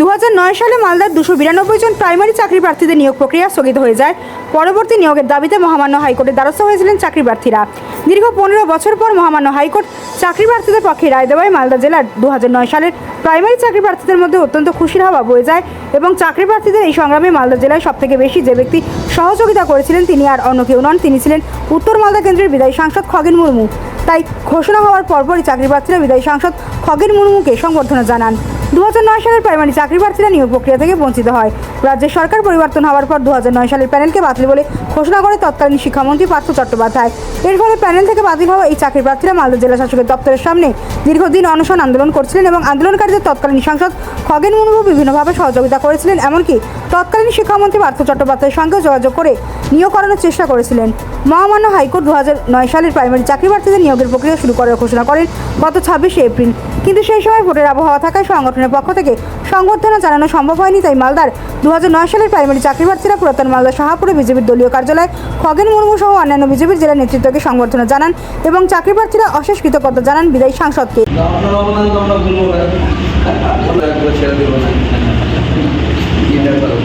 দু হাজার নয় সালে মালদার দুশো বিরানব্বই জন প্রাইমারি চাকরি প্রার্থীদের নিয়োগ প্রক্রিয়া স্থগিত হয়ে যায়। পরবর্তী নিয়োগের দাবিতে মহামান্য হাইকোর্টের দ্বারস্থ হয়েছিলেন চাকরি প্রার্থীরা। দীর্ঘ পনেরো বছর পর মহামান্য হাইকোর্ট চাকরি প্রার্থীদের পক্ষে রায় দেওয়ায় মালদা জেলার দু হাজার নয় সালের প্রাইমারি চাকরি প্রার্থীদের মধ্যে অত্যন্ত খুশির হাওয়া বয়ে যায় এবং চাকরি প্রার্থীদের এই সংগ্রামে মালদা জেলায় সবথেকে বেশি যে ব্যক্তি সহযোগিতা করেছিলেন তিনি আর অন্য কেউ নন, তিনি ছিলেন উত্তর মালদা কেন্দ্রের বিদায়ী সাংসদ খগেন মুর্মু। তাই ঘোষণা হওয়ার পরপরই চাকরি প্রার্থীরা বিদায়ী সাংসদ খগেন মুর্মুকে সংবর্ধনা জানান। দু হাজার নয় সালের প্রাইমারি চাকরি প্রার্থীরা নিয়োগ প্রক্রিয়া থেকে বঞ্চিত হয়। রাজ্যের সরকার পরিবর্তন হওয়ার পর দু হাজার নয় সালের প্যানেলকে বাতিল বলে ঘোষণা করে তৎকালীন শিক্ষামন্ত্রী পার্থ চট্টোপাধ্যায়। এর ফলে প্যানেল থেকে বাতিল হওয়া এই চাকরি প্রার্থীরা মালদা জেলা শাসকের দপ্তরের সামনে দীর্ঘদিন অনশন আন্দোলন করছিলেন এবং আন্দোলনকারীদের তৎকালীন সাংসদ খগেন মুর্মু বিভিন্নভাবে সহযোগিতা করেছিলেন, এমনকি তৎকালীন শিক্ষামন্ত্রী পার্থ চট্টোপাধ্যায়ের সঙ্গেও যোগাযোগ করে নিয়োগ করানোর চেষ্টা করেছিলেন। মহামান্য হাইকোর্ট দু হাজার নয় সালের প্রাইমারি চাকরি প্রার্থীদের নিয়োগের প্রক্রিয়া শুরু করার ঘোষণা করেন গত ছাব্বিশে এপ্রিল। কিন্তু সেই সময় ভোটের আবহাওয়া থাকায় সংগঠনের পক্ষ থেকে সংবর্ধনা জানানো সম্ভব হয়নি, তাই মালদার দু হাজার নয় সালের প্রাইমারি চাকরি প্রার্থীরা পুরাতন মালদা শাহাপুরে বিজেপির দলীয় কার্যালয়ে, খগেন মুর্মু সহ অন্যান্য বিজেপির জেলা নেতৃত্বকে সংবর্ধনা জানান এবং চাকরি প্রার্থীরা অশেষ কৃতজ্ঞতা জানান বিদায়ী সাংসদকে। আপনার অবদান তো আমরা ভুলবো না আমরা একবার ছেড়ে দেবো না দিনের বেলা।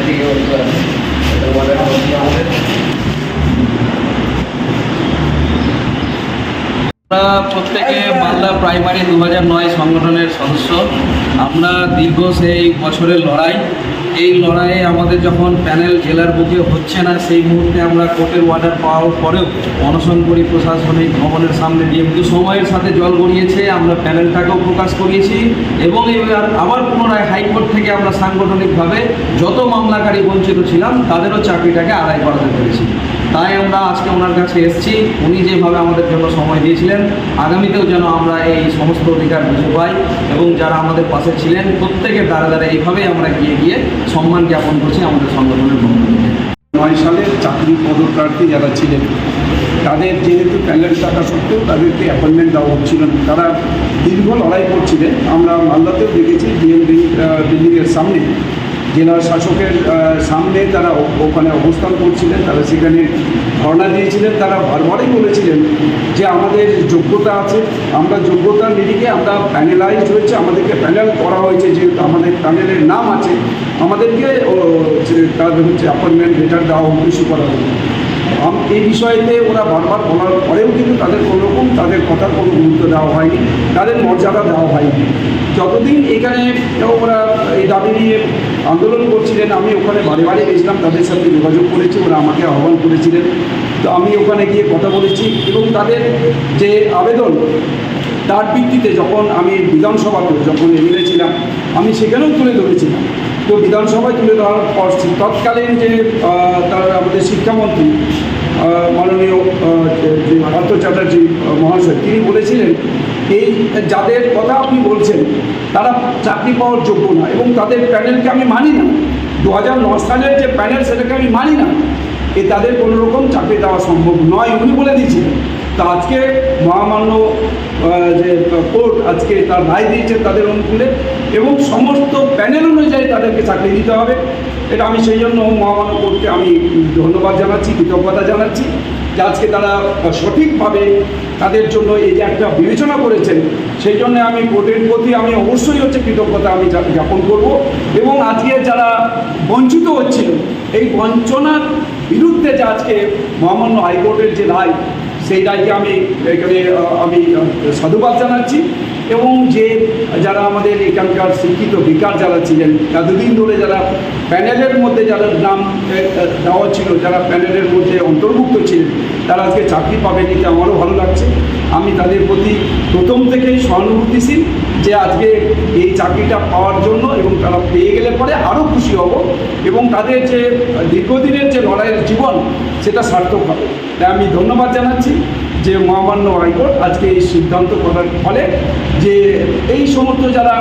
এদিকে ওই করে। এটা বলে না, ওই আমাদের। আমরা প্রত্যেকে মালদা প্রাইমারি দু নয় সংগঠনের সদস্য। আমরা দীর্ঘ সেই বছরের লড়াই। এই লড়াইয়ে আমাদের যখন প্যানেল জেলার বুকে হচ্ছে না, সেই মুহূর্তে আমরা কোর্টের অর্ডার পাওয়ার পরেও অনশন করি প্রশাসনিক ভবনের সামনে দিয়ে। কিন্তু সময়ের সাথে জল গড়িয়েছে, আমরা প্যানেলটাকেও প্রকাশ করিয়েছি এবং এবার আবার পুনরায় হাইকোর্ট থেকে আমরা সাংগঠনিকভাবে যত মামলাকারী বঞ্চিত ছিলাম, তাদেরও চাকরিটাকে আদায় করাতে পেরেছি। তাই আমরা আজকে ওনার কাছে এসেছি। উনি যেভাবে আমাদের জন্য সময় দিয়েছিলেন, আগামীতেও যেন আমরা এই সমস্ত অধিকার বুঝে পাই এবং যারা আমাদের পাশে ছিলেন, প্রত্যেকের দ্বারা দ্বারা এইভাবেই আমরা গিয়ে গিয়ে সম্মান জ্ঞাপন করছি আমাদের সংগঠনের পক্ষ নয় সালের চাকরি পদপ্রার্থী যারা ছিলেন, তাদের যেহেতু প্যানেল থাকা সত্ত্বেও তাদেরকে অ্যাপয়েন্টমেন্ট দেওয়া হচ্ছিল না। তারা দীর্ঘ লড়াই করছিলেন। আমরা মালদাতেও দেখেছি ডিএম বিল্ডিংয়ের সামনে জেলা শাসকের সামনে তারা ওখানে অবস্থান করছিলেন, তারা সেখানে ধর্ণা দিয়েছিলেন, তারা বারবারই বলেছিলেন যে আমাদের যোগ্যতা আছে, আমরা যোগ্যতার নিরিখে আমরা প্যানেলাইজ হয়েছে, আমাদেরকে প্যানেল করা হয়েছে, যেহেতু আমাদের প্যানেলের নাম আছে, আমাদেরকে তাদের হচ্ছে অ্যাপয়েন্টমেন্ট লেটার দেওয়া ইস্যু করা আম- এই বিষয়েতে ওরা বারবার বলার পরেও কিন্তু তাদের কোনো রকম তাদের কথার কোনো গুরুত্ব দেওয়া হয়নি, তাদের মর্যাদা দেওয়া হয়নি। যতদিন এখানে ওরা এই দাবি নিয়ে আন্দোলন করছিলেন, আমি ওখানে বারে বারে গেছিলাম, তাদের সাথে যোগাযোগ করেছি, ওরা আমাকে আহ্বান করেছিলেন। তো আমি ওখানে গিয়ে কথা বলেছি এবং তাদের যে আবেদন, তার ভিত্তিতে যখন আমি বিধানসভাতে যখন এমএলএ ছিলাম, আমি সেখানেও তুলে ধরেছিলাম। তো বিধানসভায় তুলে ধরার পর তৎকালীন যে তার আমাদের শিক্ষামন্ত্রী মাননীয় যে- পার্থ চ্যাটার্জি মহাশয়, তিনি বলেছিলেন এই যাদের কথা আপনি বলছেন, তারা চাকরি পাওয়ার যোগ্য না এবং তাদের প্যানেলকে আমি মানি না। দু সালের যে প্যানেল, সেটাকে আমি মানি না। এ তাদের কোনো রকম চাকরি দেওয়া সম্ভব নয়, উনি বলে দিয়েছিলেন তা আজকে মহামান্য যে, কোর্ট আজকে তার রায় দিয়েছে তাদের অনুকূলে এবং সমস্ত প্যানেল অনুযায়ী তাদেরকে চাকরি দিতে হবে। এটা আমি সেই জন্য মহামান্য কোর্টকে আমি ধন্যবাদ জানাচ্ছি, কৃতজ্ঞতা জানাচ্ছি যে আজকে তারা সঠিকভাবে তাদের জন্য এই যে একটা বিবেচনা করেছেন, সেই জন্য আমি কোর্টের প্রতি আমি অবশ্যই হচ্ছে কৃতজ্ঞতা আমি জ্ঞাপন করব এবং আজকে যারা বঞ্চিত হচ্ছিল, এই বঞ্চনার বিরুদ্ধে যে আজকে মহামান্য হাইকোর্টের যে রায় সেই আমি এখানে আমি সাধুবাদ জানাচ্ছি। এবং যে যারা আমাদের এখানকার শিক্ষিত বেকার যারা ছিলেন, এতদিন ধরে যারা প্যানেলের মধ্যে যারা নাম দেওয়া ছিল, যারা প্যানেলের মধ্যে অন্তর্ভুক্ত ছিলেন, তারা আজকে চাকরি পাবেন এতে আমারও ভালো লাগছে। আমি তাদের প্রতি প্রথম থেকেই সহানুভূতিশীল যে আজকে এই চাকরিটা পাওয়ার জন্য এবং তারা পেয়ে গেলে পরে আরও খুশি হব এবং তাদের যে দীর্ঘদিনের যে লড়াইয়ের জীবন, সেটা সার্থক হবে। তাই আমি ধন্যবাদ জানাচ্ছি। যে মহামান্য হাইকোর্ট আজকে এই সিদ্ধান্ত করার ফলে যে এই সমস্ত যারা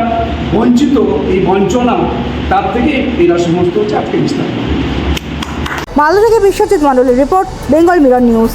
বঞ্চিত, এই বঞ্চনা, তার থেকে এরা সমস্ত হচ্ছে আজকে বিস্তার মালদা থেকে বিশ্বজিৎ মণ্ডলের রিপোর্ট, বেঙ্গল মিরর নিউজ।